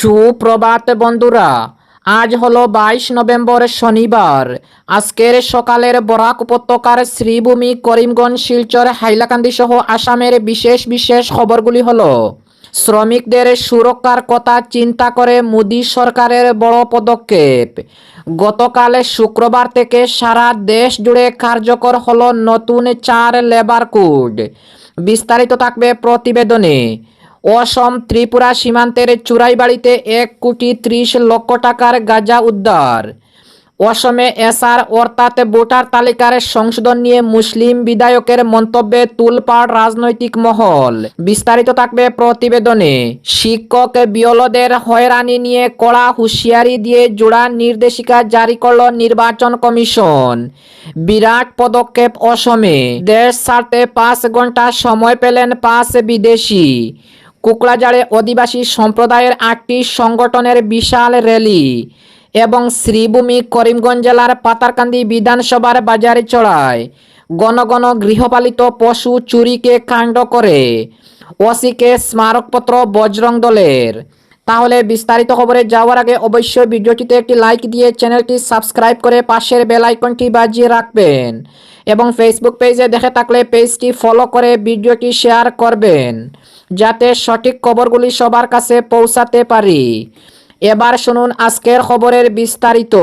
সুপ্রভাত বন্ধুরা, আজ হলো বাইশ নভেম্বর শনিবার। আজকের সকালের বরাক উপত্যকার শ্রীভূমি করিমগঞ্জ, শিলচর, হাইলাকান্দি সহ আসামের বিশেষ বিশেষ খবরগুলি হলো, শ্রমিকদের সুরক্ষার কথা চিন্তা করে মোদী সরকারের বড় পদক্ষেপ। গতকাল শুক্রবার থেকে সারা দেশ জুড়ে কার্যকর হলো নতুন চার লেবার কোড। বিস্তারিত থাকবে প্রতিবেদনে। অসম ত্রিপুরা সীমান্তের চুরাইবাড়িতে এক কোটি ত্রিশ লক্ষ টাকার গাঁজা উদ্ধার। অসমে এসআর অর্থাৎ ভোটার তালিকার সংশোধন নিয়ে মুসলিম বিধায়কের মন্তব্যে তুলপাড় রাজনৈতিক মহল। বিস্তারিত থাকবে প্রতিবেদনে। শিক্ষক বিয়লদের হয়রানি নিয়ে কড়া হুঁশিয়ারি দিয়ে জোড়া নির্দেশিকা জারি করল নির্বাচন কমিশন। বিরাট পদক্ষেপ অসমে। দেশ ছাড়তে পাঁচ ঘণ্টা সময় পেলেন পাঁচ বিদেশি। কুকড়াঝাড়ে অধিবাসী সম্প্রদায়ের আটটি সংগঠনের বিশাল র্যালি এবং শ্রীভূমি করিমগঞ্জ জেলার পাতারকান্দি বিধানসভার বাজারে চড়ায়। গণ গণ গৃহপালিত পশু চুরিকে কাণ্ড করে। ওসিকে স্মারকপত্র বজরং দলের। তাহলে বিস্তারিত খবরে যাওয়ার আগে অবশ্যই ভিডিওটিতে একটি লাইক দিয়ে চ্যানেলটি সাবস্ক্রাইব করে পাশের বেল আইকনটি বাজিয়ে রাখবেন এবং ফেসবুক পেজে দেখে থাকলে পেজটি ফলো করে ভিডিওটি শেয়ার করবেন। যাতে সঠিক খবরগুলি সবার কাছে পৌঁছাতে পারি। এবার শুনুন আজকের খবরের বিস্তারিত।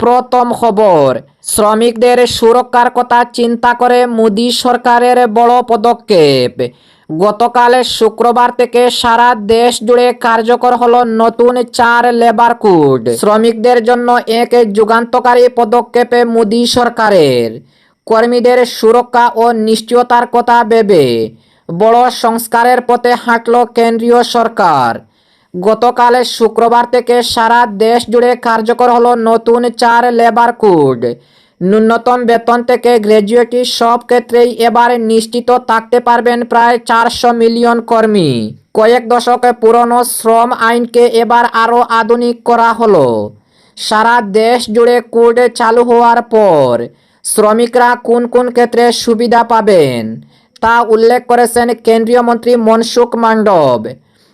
প্রথম খবর, শ্রমিকদের সুরক্ষার কথা চিন্তা করে মোদী সরকারের বড় পদক্ষেপ। গতকাল শুক্রবার থেকে সারা দেশ জুড়ে কার্যকর হল নতুন চার লেবার কোড। শ্রমিকদের জন্য এক যুগান্তকারী পদক্ষেপে মোদী সরকারের। কর্মীদের সুরক্ষা ও নিশ্চয়তার কথা ভেবে বড় সংস্কারের পথে হাঁটল কেন্দ্রীয় সরকার। গতকাল শুক্রবার থেকে সারা দেশ জুড়ে কার্যকর হলো নতুন চার লেবার কোড। ন্যূনতম বেতন থেকে গ্র্যাজুয়েটি সব ক্ষেত্রেই এবার নিশ্চিত থাকতে পারবেন প্রায় চারশো মিলিয়ন কর্মী। কয়েক দশকে পুরনো শ্রম আইনকে এবার আরও আধুনিক করা হলো। সারা দেশ জুড়ে কোড চালু হওয়ার পর শ্রমিকরা কোন কোন ক্ষেত্রে সুবিধা পাবেন? তা উল্লেখ করেছেন কেন্দ্রীয় মন্ত্রী মনসুখ মান্ডব।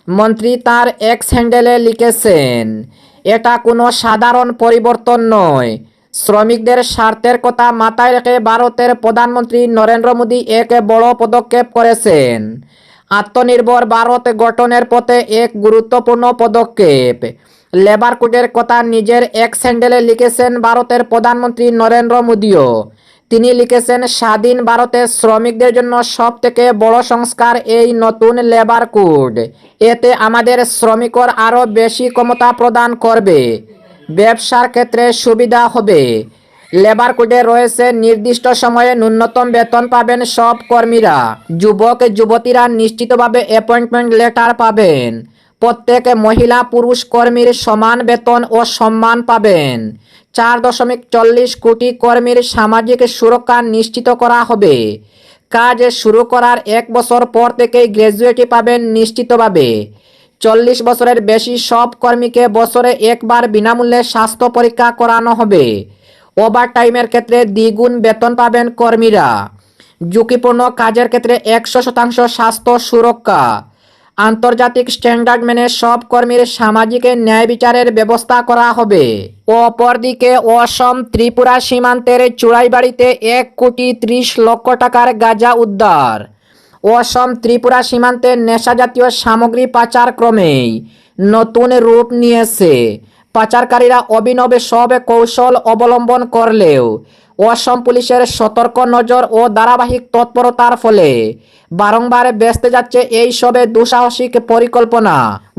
মন্ত্রী তার এক্স হ্যান্ডেলে লিখেছেন, এটা কোনো সাধারণ পরিবর্তন নয়। শ্রমিকদের স্বার্থের কথা মাথায় রেখে ভারতের প্রধানমন্ত্রী নরেন্দ্র মোদী এক বড় পদক্ষেপ করেছেন। আত্মনির্ভর ভারত গঠনের পথে এক গুরুত্বপূর্ণ পদক্ষেপ। লেবার কোডের কথা নিজের এক্স হ্যান্ডেলে লিখেছেন ভারতের প্রধানমন্ত্রী নরেন্দ্র মোদীও। তিনি লিখেছেন, স্বাধীন ভারতের শ্রমিকদের জন্য সব থেকে বড় সংস্কার এই নতুন লেবার কোড। এতে আমাদের শ্রমিকর আরও বেশি ক্ষমতা প্রদান করবে। ব্যবসার ক্ষেত্রে সুবিধা হবে। লেবার কোডে রয়েছে নির্দিষ্ট সময়ে ন্যূনতম বেতন পাবেন সব কর্মীরা। যুবক, যুবতীরা নিশ্চিতভাবে অ্যাপয়েন্টমেন্ট লেটার পাবেন। প্রত্যেক মহিলা পুরুষ কর্মীর সমান বেতন ও সম্মান পাবেন। চার দশমিক চল্লিশ কোটি কর্মীর সামাজিক সুরক্ষা নিশ্চিত করা হবে। কাজ শুরু করার এক বছর পর থেকেই গ্র্যাজুয়েটি পাবেন নিশ্চিতভাবে। চল্লিশ বছরের বেশি সব কর্মীকে বছরে একবার বিনামূল্যে স্বাস্থ্য পরীক্ষা করানো হবে। ওভার টাইমের ক্ষেত্রে দ্বিগুণ বেতন পাবেন কর্মীরা। ঝুঁকিপূর্ণ কাজের ক্ষেত্রে একশো শতাংশ স্বাস্থ্য সুরক্ষা। আন্তর্জাতিক স্ট্যান্ডার্ড মেনে সব কর্মীর সামাজিক ন্যায় বিচারের ব্যবস্থা করা হবে। অপরদিকে অসম ত্রিপুরা সীমান্তের চুড়াইবাড়িতে এক কোটি ত্রিশ লক্ষ টাকার গাঁজা উদ্ধার। অসম ত্রিপুরা সীমান্তে নেশাজাতীয় সামগ্রী পাচার ক্রমেই নতুন রূপ নিয়েছে। পাচারকারীরা অভিনবে সব কৌশল অবলম্বন করলেও অসম পুলিশের সতর্ক নজর ও ধারাবাহিক তৎপরতার ফলে বারংবার ব্যস্তে যাচ্ছে এই সবে দুঃসাহসিক পরিকল্পনা।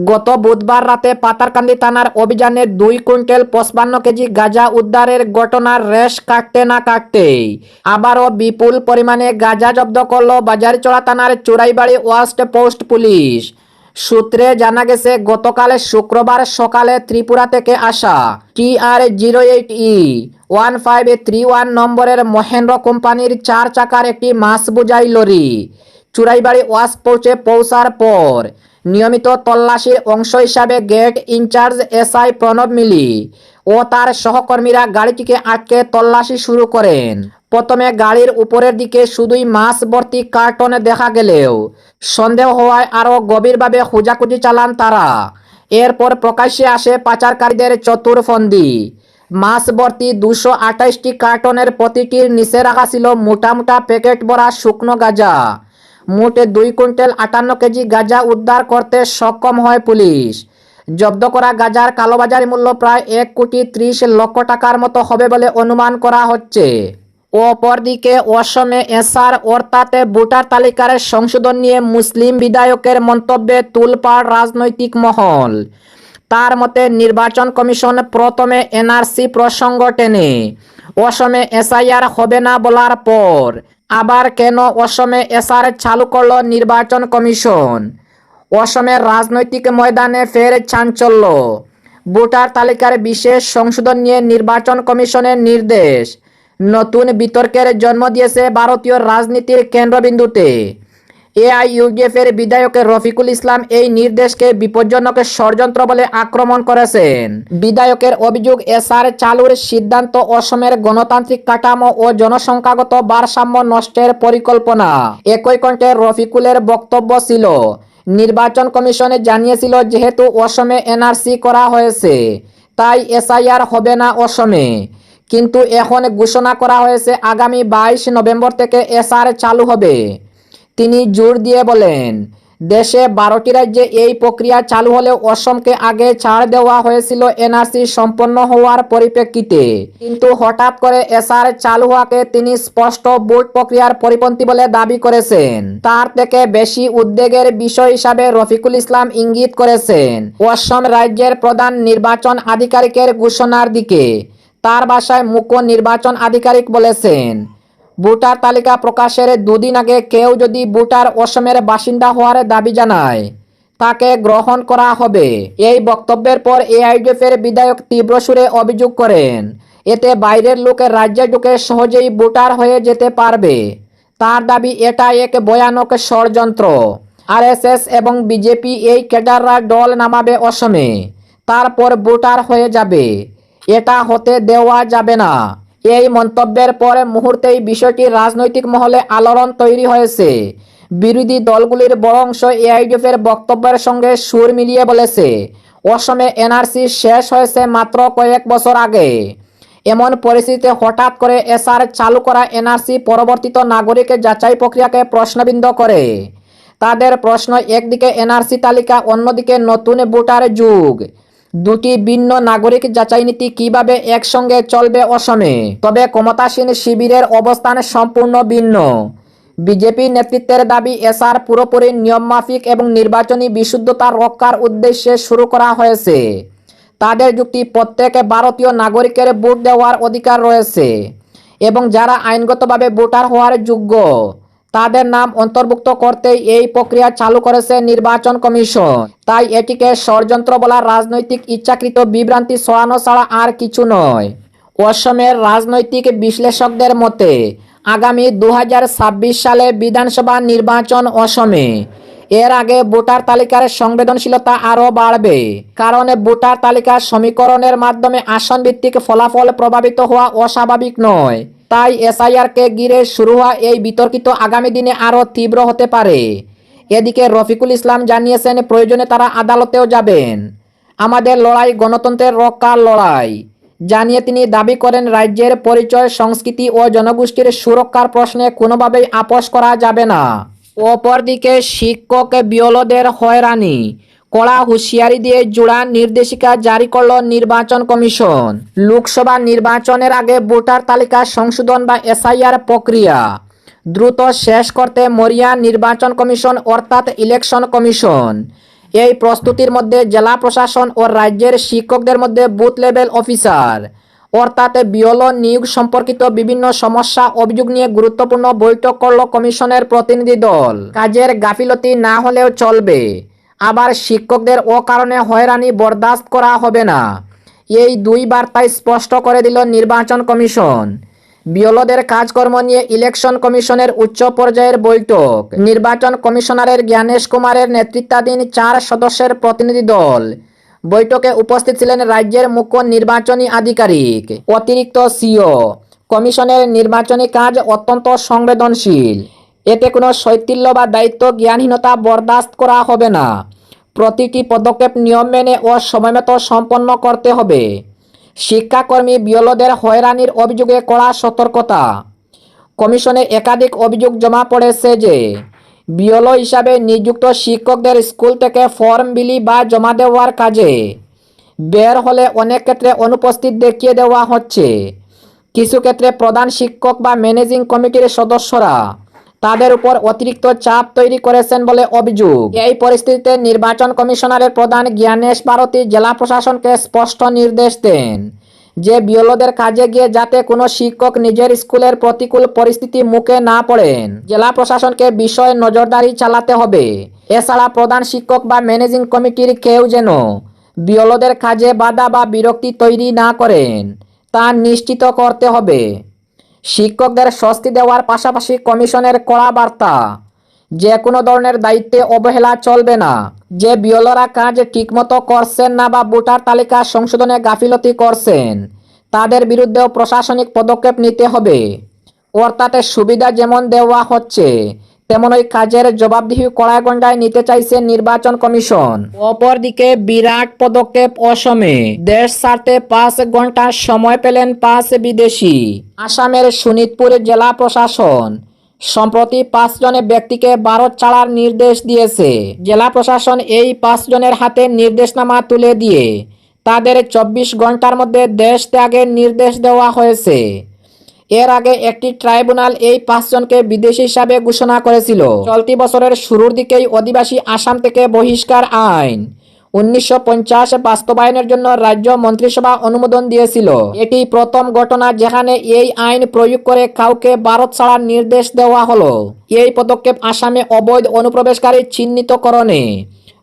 গত বুধবার রাতে পাতারকান্দি থানার অভিযানে দুই কুইন্টাল পঁচপান্ন কেজি গাঁজা উদ্ধারের ঘটনার রেশ কাটতে না কাটতেই আবারও বিপুল পরিমাণে গাঁজা জব্দ করল বাজারচড়া থানার চুরাইবাড়ি ওয়াস্ট পোস্ট পুলিশ। সূত্রে জানা গেছে, গতকাল শুক্রবার সকালে ত্রিপুরা থেকে আসা T R zero eight E one five three one নম্বরের মহেন্দ্র কোম্পানির চার চাকার একটি মাছ বোঝাই লরি চুরাইবাড়ি ওয়াশ পৌঁছে পৌঁছার পর নিয়মিত তল্লাশির অংশ হিসাবে gate incharge SI Pranab Mili ও তার সহকর্মীরা গাড়িটিকে আটকে তল্লাশি শুরু করেন। প্রথমে গাড়ির উপরের দিকে শুধুই মাছ ভর্তি কার্টনে দেখা গেলেও সন্দেহ হওয়ায় আরও গভীরভাবে খোঁজাখুঁজি চালান তারা। এরপর প্রকাশ্যে আসে পাচারকারীদের চতুর্ফন্দি। মাসবর্তী দুশো আঠাশটি কার্টনের প্রতিটির নিচে রাখা ছিল মোটা মোটা প্যাকেট ভরা শুকনো গাঁজা। মোটে দুই কুইন্টাল আটান্ন কেজি গাঁজা উদ্ধার করতে সক্ষম হয় পুলিশ। জব্দ করা গাঁজার কালোবাজারি মূল্য প্রায় এক কোটি ত্রিশ লক্ষ টাকার মতো হবে বলে অনুমান করা হচ্ছে। অপরদিকে অসমে এসআর অর্থাৎ ভোটার তালিকার সংশোধন নিয়ে মুসলিম বিধায়কের মন্তব্যে তুলপাড় রাজনৈতিক মহল। তার মতে, নির্বাচন কমিশন প্রথমে এনআরসি প্রসঙ্গ টেনে, অসমে এসআইআর হবে না বলার পর আবার কেন অসমে এসআর চালু করল নির্বাচন কমিশন? অসমের রাজনৈতিক ময়দানে ফের চাঞ্চল্য। ভোটার তালিকার বিশেষ সংশোধন নিয়ে নির্বাচন কমিশনের নির্দেশ নতুন বিতর্কের জন্ম দিয়েছে ভারতীয় রাজনীতির কেন্দ্রবিন্দুতে। এআইইউডিএফ এর বিধায়ক রফিকুল ইসলাম এই নির্দেশকে বিপজ্জনক ষড়যন্ত্র বলে আক্রমণ করেছেন। বিধায়কের অভিযোগ, এসআর চালুর সিদ্ধান্ত অসমের গণতান্ত্রিক কাঠামো ও জনসংখ্যাগত ভারসাম্য নষ্টের পরিকল্পনা। একই কণ্ঠে রফিকুলের বক্তব্য ছিল, নির্বাচন কমিশনে জানিয়েছিল যেহেতু অসমে এনআরসি করা হয়েছে, তাই এসআইআর হবে না অসমে। কিন্তু এখন ঘোষণা করা হয়েছে আগামী বাইশ নভেম্বর থেকে এসআর চালু হবে। তিনি জোর দিয়ে বলেন, দেশে বারোটি রাজ্যে এই প্রক্রিয়া চালু হলেও অসমকে আগে ছাড় দেওয়া হয়েছিল এনআরসি সম্পন্ন হওয়ার পরিপ্রেক্ষিতে। কিন্তু হঠাৎ করে এসআর চালু হওয়াকে তিনি স্পষ্ট বোর্ড প্রক্রিয়ার পরিপন্থী বলে দাবি করেছেন। তার থেকে বেশি উদ্বেগের বিষয় হিসাবে রফিকুল ইসলাম ইঙ্গিত করেছেন, অসম রাজ্যের প্রধান নির্বাচন আধিকারিকের ঘোষণার দিকে তার বাসায় মুখ্য নির্বাচন আধিকারিক বলেছেন। ভোটার তালিকা প্রকাশের দুদিন আগে কেউ যদি ভোটার অসমের বাসিন্দা হওয়ার দাবি জানায়, তাকে গ্রহণ করা হবে। এই বক্তব্যের পর এআইডিএফ এর বিধায়ক তীব্র সুরে অভিযোগ করেন, এতে বাইরের লোকের রাজ্যে ঢুকে সহজেই ভোটার হয়ে যেতে পারবে। তার দাবি এটা এক ভয়ানক ষড়যন্ত্র। আরএসএস এবং বিজেপি এই ক্যাডাররা দল নামাবে অসমে, তারপর ভোটার হয়ে যাবে। এটা হতে দেওয়া যাবে না। এই মন্তব্যের পরে মুহূর্তেই বিষয়টি রাজনৈতিক মহলে আলোড়ন তৈরি হয়েছে। বিরোধী দলগুলির বড় অংশ এআইডিএফ এর বক্তব্যের সঙ্গে সুর মিলিয়ে বলেছে, অসমে এনআরসি শেষ হয়েছে মাত্র কয়েক বছর আগে। এমন পরিস্থিতিতে হঠাৎ করে এসআর চালু করা এনআরসি পরবর্তীত নাগরিক যাচাই প্রক্রিয়াকে প্রশ্নবিদ্ধ করে। তাদের প্রশ্ন, একদিকে এনআরসি তালিকা, অন্যদিকে নতুন ভোটার যুগ। দুটি ভিন্ন নাগরিক যাচাই নীতি কীভাবে একসঙ্গে চলবে অসমে? তবে ক্ষমতাসীন শিবিরের অবস্থান সম্পূর্ণ ভিন্ন। বিজেপি নেতৃত্বের দাবি, এসআর পুরোপুরি নিয়মমাফিক এবং নির্বাচনী বিশুদ্ধতা রক্ষার উদ্দেশ্যে শুরু করা হয়েছে। তাদের যুক্তি, প্রত্যেক ভারতীয় নাগরিকের ভোট দেওয়ার অধিকার রয়েছে এবং যারা আইনগতভাবে ভোটার হওয়ার যোগ্য। তাদের নাম অন্তর্ভুক্ত করতেই এই প্রক্রিয়া চালু করেছে নির্বাচন কমিশন। তাই এটিকে ষড়যন্ত্র বলা রাজনৈতিক ইচ্ছাকৃত বিভ্রান্তি ছড়ানো ছাড়া আর কিছু নয়। অসমের রাজনৈতিক বিশ্লেষকদের মতে, আগামী দু হাজার ছাব্বিশ সালে বিধানসভা নির্বাচন অসমে। এর আগে ভোটার তালিকার সংবেদনশীলতা আরও বাড়বে, কারণ ভোটার তালিকার সমীকরণের মাধ্যমে আসন ভিত্তিক ফলাফল প্রভাবিত হওয়া অস্বাভাবিক নয়। তাই এসআইআরকে ঘিরে শুরু হওয়া এই বিতর্কিত আগামী দিনে আরও তীব্র হতে পারে। এদিকে রফিকুল ইসলাম জানিয়েছেন, প্রয়োজনে তারা আদালতেও যাবেন। আমাদের লড়াই গণতন্ত্রের রক্ষার লড়াই। জানিয়ে তিনি দাবি করেন, রাজ্যের পরিচয়, সংস্কৃতি ও জনগোষ্ঠীর সুরক্ষার প্রশ্নে কোনোভাবেই আপোষ করা যাবে না। অপরদিকে শিক্ষক বিয়লদের হয়রানি। কড়া হুঁশিয়ারি দিয়ে জোড়া নির্দেশিকা জারি করল নির্বাচন কমিশন। লোকসভা নির্বাচনের আগে ভোটার তালিকা সংশোধন বা এসআইআর প্রক্রিয়া। দ্রুত শেষ করতে মরিয়া নির্বাচন কমিশন অর্থাৎ ইলেকশন কমিশন। এই প্রস্তুতির মধ্যে জেলা প্রশাসন ও রাজ্যের শিক্ষকদের মধ্যে বুথ লেভেল অফিসার, অর্থাৎ বিয়ল নিয়োগ সম্পর্কিত বিভিন্ন সমস্যা অভিযোগ নিয়ে গুরুত্বপূর্ণ বৈঠক করল কমিশনের প্রতিনিধি দল। কাজের গাফিলতি না হলেও চলবে। আবার শিক্ষকদের অকারণে হয়রানি বরদাস্ত করা হবে না। এই দুই বার্তায় স্পষ্ট করে দিল নির্বাচন কমিশন। বিয়লদের কাজকর্ম নিয়ে ইলেকশন কমিশনের উচ্চ পর্যায়ের বৈঠক। নির্বাচন কমিশনারের জ্ঞানেশ কুমারের নেতৃত্বাধীন চার সদস্যের প্রতিনিধি দল। বৈঠকে উপস্থিত ছিলেন রাজ্যের মুখ্য নির্বাচনী আধিকারিক, অতিরিক্ত সিও। কমিশনের নির্বাচনী কাজ অত্যন্ত সংবেদনশীল। এতে কোনো শৈতিল্য বা দায়িত্ব, জ্ঞানহীনতা বরদাস্ত করা হবে না। প্রতিটি পদক্ষেপ নিয়ম মেনে ও সময়মতো সম্পন্ন করতে হবে। শিক্ষাকর্মী বিয়লদের হয়রানির অভিযোগে কড়া সতর্কতা। কমিশনে একাধিক অভিযোগ জমা পড়েছে যে, বিয়লো হিসাবে নিযুক্ত শিক্ষকদের স্কুল থেকে ফর্ম বিলি বা জমা দেওয়ার কাজে বের হলে অনেক ক্ষেত্রে অনুপস্থিত দেখিয়ে দেওয়া হচ্ছে। কিছু ক্ষেত্রে প্রধান শিক্ষক বা ম্যানেজিং কমিটির সদস্যরা তাদের উপর অতিরিক্ত চাপ তৈরি করেছেন বলে অভিযোগ। এই পরিস্থিতিতে নির্বাচন কমিশনারের প্রধান জ্ঞানেশ ভারতী জেলা প্রশাসনকে স্পষ্ট নির্দেশ দেন যে বিয়লদের কাজে গিয়ে যাতে কোনো শিক্ষক নিজের স্কুলের প্রতিকূল পরিস্থিতি মুখে না পড়েন। জেলা প্রশাসনকে বিষয়ে নজরদারি চালাতে হবে। এছাড়া প্রধান শিক্ষক বা ম্যানেজিং কমিটির কেউ যেন বিয়লদের কাজে বাধা বা বিরক্তি তৈরি না করেন, তা নিশ্চিত করতে হবে। শিক্ষকদের স্বস্তি দেওয়ার পাশাপাশি কমিশনের কড়া বার্তা, যে কোনো ধরনের দায়িত্বে অবহেলা চলবে না। যে বিয়লরা কাজ ঠিকমতো করছেন না বা ভোটার তালিকা সংশোধনে গাফিলতি করছেন, তাদের বিরুদ্ধেও প্রশাসনিক পদক্ষেপ নিতে হবে। অর্থাৎ সুবিধা যেমন দেওয়া হচ্ছে তেমন ওই কাজের জবাবদিহি কড়াইগন্ডায় নিতে চাইছে নির্বাচন কমিশন। অপরদিকে বিরাট পদক্ষেপ অসমে। দেশ ছাড়তে পাঁচ ঘণ্টা সময় পেলেন পাঁচ বিদেশি। আসামের শোনিতপুর জেলা প্রশাসন সম্প্রতি পাঁচ পাঁচজনের ব্যক্তিকে ভারত ছাড়ার নির্দেশ দিয়েছে। জেলা প্রশাসন এই পাঁচজনের হাতে নির্দেশনামা তুলে দিয়ে তাদের চব্বিশ ঘণ্টার মধ্যে দেশ ত্যাগের নির্দেশ দেওয়া হয়েছে। এর আগে একটি ট্রাইব্যুনাল এই পাঁচজনকে বিদেশি হিসাবে ঘোষণা করেছিল। চলতি বছরের শুরুর দিকেই অধিবাসী আসাম থেকে বহিষ্কার আইন। উনিশশো পঞ্চাশ বাস্তবায়নের জন্য রাজ্য মন্ত্রিসভা অনুমোদন দিয়েছিল। এটি প্রথম ঘটনা যেখানে এই আইন প্রয়োগ করে কাউকে ভারত ছাড়ার নির্দেশ দেওয়া হলো। এই পদক্ষেপ আসামে অবৈধ অনুপ্রবেশকারী চিহ্নিতকরণে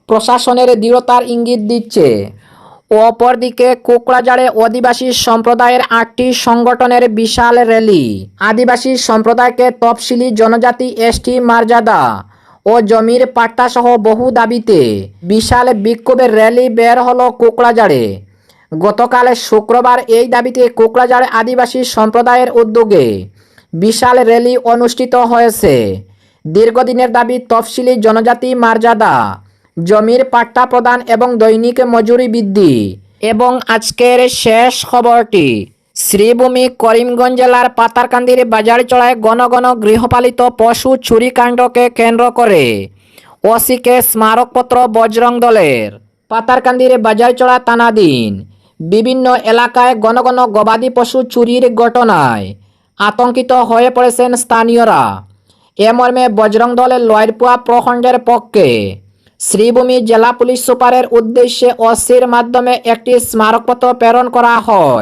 প্রশাসনের দৃঢ়তার ইঙ্গিত দিচ্ছে। অপরদিকে কোকড়াঝাড়ে আদিবাসী সম্প্রদায়ের আটটি সংগঠনের বিশাল র্যালি। আদিবাসী সম্প্রদায়কে তফসিলি জনজাতি এসটি মর্যাদা ও জমির পাট্টা সহ বহু দাবিতে বিশাল বিক্ষোভের র্যালি বের হলো কোকড়াঝাড়ে। গতকাল শুক্রবার এই দাবিতে কোকড়াঝাড় আদিবাসী সম্প্রদায়ের উদ্যোগে বিশাল র্যালি অনুষ্ঠিত হয়েছে। দীর্ঘদিনের দাবি তফসিলি জনজাতি মর্যাদা জমির পাট্টা প্রদান এবং দৈনিক মজুরি বৃদ্ধি। এবং আজকের শেষ খবরটি, শ্রীভূমি করিমগঞ্জ জেলার পাতারকান্দির বাজার চড়ায় ঘন ঘন গৃহপালিত পশু চুরিকাণ্ডকে কেন্দ্র করে ওসিকে স্মারকপত্র বজরং দলের। পাতারকান্দির বাজারচড়া থানাধীন বিভিন্ন এলাকায় ঘন ঘন গবাদি পশু চুরির ঘটনায় আতঙ্কিত হয়ে পড়েছেন স্থানীয়রা। এ মর্মে বজরং দলের লয়েরপুয়া প্রখণ্ডের পক্ষে শ্রীভূমি জেলা পুলিশ সুপারের উদ্দেশ্যে অসির মাধ্যমে একটি স্মারকপত্র প্রেরণ করা হয়।